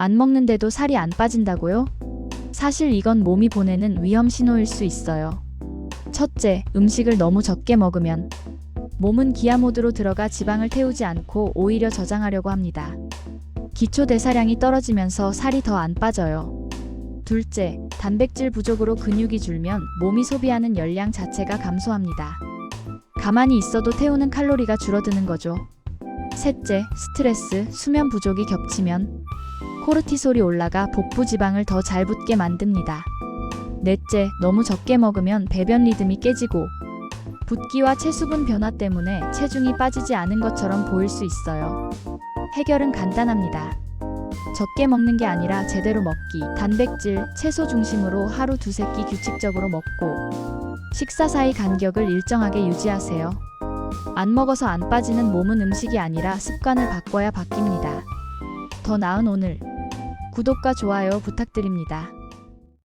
안 먹는데도 살이 안 빠진다고요? 사실 이건 몸이 보내는 위험 신호일 수 있어요. 첫째, 음식을 너무 적게 먹으면 몸은 기아 모드로 들어가 지방을 태우지 않고 오히려 저장하려고 합니다. 기초 대사량이 떨어지면서 살이 더 안 빠져요. 둘째, 단백질 부족으로 근육이 줄면 몸이 소비하는 열량 자체가 감소합니다. 가만히 있어도 태우는 칼로리가 줄어드는 거죠. 셋째, 스트레스, 수면 부족이 겹치면 코르티솔이 올라가 복부 지방을 더 잘 붙게 만듭니다. 넷째, 너무 적게 먹으면 배변 리듬이 깨지고 붓기와 체수분 변화 때문에 체중이 빠지지 않은 것처럼 보일 수 있어요. 해결은 간단합니다. 적게 먹는 게 아니라 제대로 먹기, 단백질, 채소 중심으로 하루 두세 끼 규칙적으로 먹고 식사 사이 간격을 일정하게 유지하세요. 안 먹어서 안 빠지는 몸은 음식이 아니라 습관을 바꿔야 바뀝니다. 더 나은 오늘 구독과 좋아요 부탁드립니다.